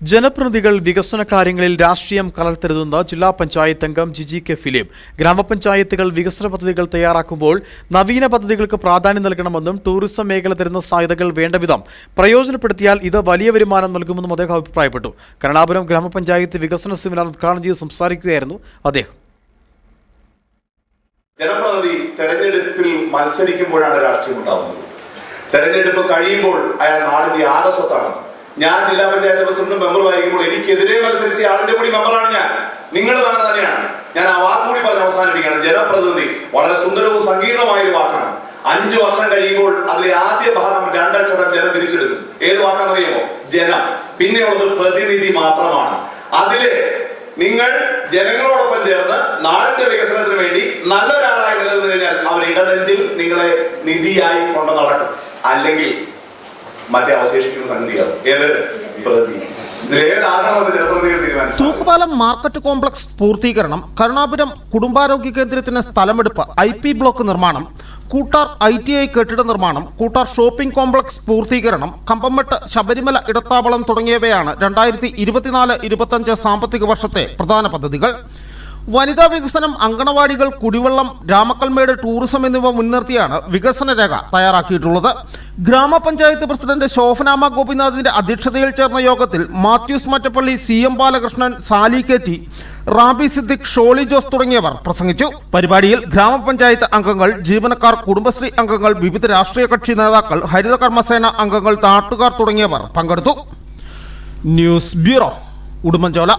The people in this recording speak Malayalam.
ജനപ്രതിനിധികൾ വികസന കാര്യങ്ങളിൽ രാഷ്ട്രീയം കലർത്തരുതെന്ന് ജില്ലാ പഞ്ചായത്ത് അംഗം ജിജി കെ ഫിലിപ്പ് ഗ്രാമപഞ്ചായത്തുകൾ വികസന പദ്ധതികൾ തയ്യാറാക്കുമ്പോൾ നവീന പദ്ധതികൾക്ക് പ്രാധാന്യം നൽകണമെന്നും ടൂറിസം മേഖല തരുന്ന സാധ്യതകൾ വേണ്ടവിധം പ്രയോജനപ്പെടുത്തിയാൽ ഇത് വലിയ വരുമാനം നൽകുമെന്നും അദ്ദേഹം അഭിപ്രായപ്പെട്ടു. കരുണാപുരം ഗ്രാമപഞ്ചായത്ത് വികസന സെമിനാർ ഉദ്ഘാടനം ചെയ്ത് സംസാരിക്കുകയായിരുന്നു അദ്ദേഹം. ജനപ്രതിനിധി തെരഞ്ഞെടുപ്പിൽ മത്സരിക്കുമ്പോഴാണ് രാഷ്ട്രീയം ഉണ്ടാവുന്നത്. തെരഞ്ഞെടുപ്പ് കഴിയുമ്പോൾ അയാൾ നാടിന്റെ ആലസ്വത്താണ് ഞാൻ ജില്ലാ പഞ്ചായത്ത് പ്രസിഡന്റ് വായിക്കുമ്പോൾ എനിക്കെതിരെ മത്സരിച്ച ആളിന്റെ കൂടി മെമ്പറാണ് ഞാൻ. നിങ്ങൾ വേണം തന്നെയാണ്. ഞാൻ ആ വാക്ക് കൂടി പറഞ്ഞ് അവസാനിപ്പിക്കുകയാണ്. ജനപ്രതിനിധി വളരെ സുന്ദരവും സങ്കീർണമായ ഒരു വാക്കാണ്. അഞ്ചു വർഷം കഴിയുമ്പോൾ അതിലെ ആദ്യ ഭാഗം രണ്ടക്ഷരം ജനം തിരിച്ചെടുക്കും. ഏത് വാക്കാണെന്നറിയാമോ? ജനം. പിന്നെയുള്ളത് പ്രതിനിധി മാത്രമാണ്. അതിൽ നിങ്ങൾ ജനങ്ങളോടൊപ്പം ചേർന്ന് നാടിന്റെ വികസനത്തിന് വേണ്ടി നല്ലൊരാളായി നിലനിന്ന് കഴിഞ്ഞാൽ അവർ ഇടനെഞ്ചിൽ നിങ്ങളെ നിധിയായി കൊണ്ടു നടക്കും. അല്ലെങ്കിൽ മറ്റേ അവശേഷിക്കുന്ന സംഗതിയാണ് ഏത്? പ്രതി തൂക്കുപാലം മാർക്കറ്റ് കോംപ്ലക്സ് പൂർത്തീകരണം കരുണാപുരം കുടുംബാരോഗ്യ കേന്ദ്രത്തിന് സ്ഥലമെടുപ്പ് ഐ പി ബ്ലോക്ക് നിർമ്മാണം കൂട്ടാർ ഐ ടി ഐ കെട്ടിട നിർമ്മാണം കൂട്ടാർ ഷോപ്പിംഗ് കോംപ്ലക്സ് പൂർത്തീകരണം കമ്പംമെട്ട് ശബരിമല ഇടത്താവളം തുടങ്ങിയവയാണ് രണ്ടായിരത്തി ഇരുപത്തിനാല് ഇരുപത്തഞ്ച് സാമ്പത്തിക വർഷത്തെ പ്രധാന പദ്ധതികൾ. വനിതാ വികസനം അങ്കണവാടികൾ കുടിവെള്ളം രാമക്കൽമേട് ടൂറിസം എന്നിവ മുൻനിർത്തിയാണ് വികസന രേഖ തയ്യാറാക്കിയിട്ടുള്ളത്. ഗ്രാമപഞ്ചായത്ത് പ്രസിഡന്റ് ശോഭനാമ ഗോപിനാഥിന്റെ അധ്യക്ഷതയിൽ ചേർന്ന യോഗത്തിൽ Mathews Mattappally C M Balakrishnan Sali K T Rabi Siddique Sholy Jose തുടങ്ങിയവർ പ്രസംഗിച്ചു. പരിപാടിയിൽ ഗ്രാമപഞ്ചായത്ത് അംഗങ്ങൾ ജീവനക്കാർ കുടുംബശ്രീ അംഗങ്ങൾ വിവിധ രാഷ്ട്രീയ കക്ഷി നേതാക്കൾ ഹരിത കർമ്മസേന അംഗങ്ങൾ നാട്ടുകാർ തുടങ്ങിയവർ പങ്കെടുത്തു. News bureau Udumbanchola.